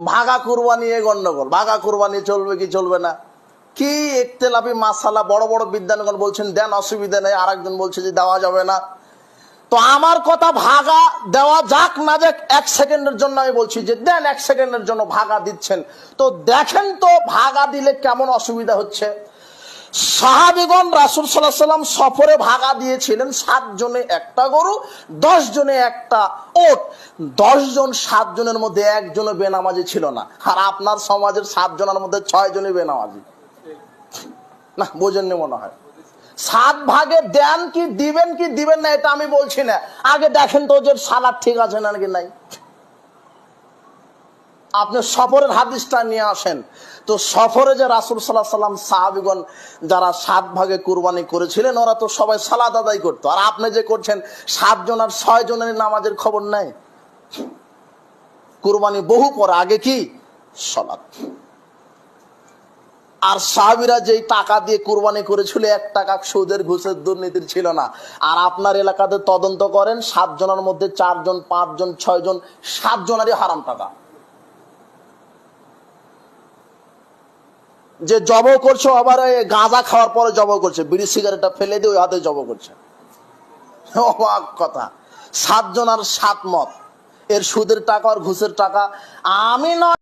ভাগা কুরবানি এ গন্ডগোল, ভাগা কুরবানি চলবে কি চলবে না? কি একতেলাপি মাসালা বড় বড় বিদ্যানগণ বলছেন, দেন অসুবিধা নেই। আর একজন বলছে যে, দেওয়া যাবে না। তো আমার কথা ভাগা দেওয়া যাক না যাক, এক সেকেন্ডের জন্য আমি বলছি যে, দেন এক সেকেন্ডের জন্য ভাগা দিচ্ছেন। তো দেখেন তো, ভাগা দিলে কেমন অসুবিধা হচ্ছে? সাহাবিগণ রাসুল সাল্লাহ সাল্লাম সফরে ভাগা দিয়েছিলেন সাত জনে একটা গরু দশ জনে একটা ওট। দশ জন সাত জনের মধ্যে একজনও বেনামাজি ছিল না। আর আপনার সমাজের সাত জনের মধ্যে ছয় জনই বেনামাজি। না, বোঝেননি মনে হয়। সাত ভাগে দেন কি, দিবেন কি, দিবেন না, এটা আমি বলছি না। আগে দেখেন তো যে সালাদ ঠিক আছে নাকি নাই। আপনি সফরের হাদিসটা নিয়ে আসেন। তো সফরে যে রাসুল সাল্লাহ সাল্লাম সাহাবিগণ যারা সাত ভাগে কুরবানি করেছিলেন, ওরা তো সবাই সালাদ আদায় করতো। আর আপনি যে করছেন সাতজন আর ছয় জনের নামাজের খবর নাই। কুরবানি বহু পর, আগে কি? সলাদ আর সাহাবিরা যেই টাকা দিয়ে কুরবানি করেছিল, এক টাকা সুদের ঘুষের দুর্নীতির ছিল না। আর আপনার এলাকাতে তদন্ত করেন, সাত জনের মধ্যে চারজন, পাঁচজন, ছয়জন, সাত জনেরই হারাম টাকা। যে জব করছ, আবার গাঁজা খাওয়ার পরে জব করছে, বিড়ি সিগারেটটা ফেলে দিয়ে ওই হাতে জব করছে। অবাক কথা। সাতজন আর সাত মত। এর সুদের টাকা আর ঘুষের টাকা আমি নয়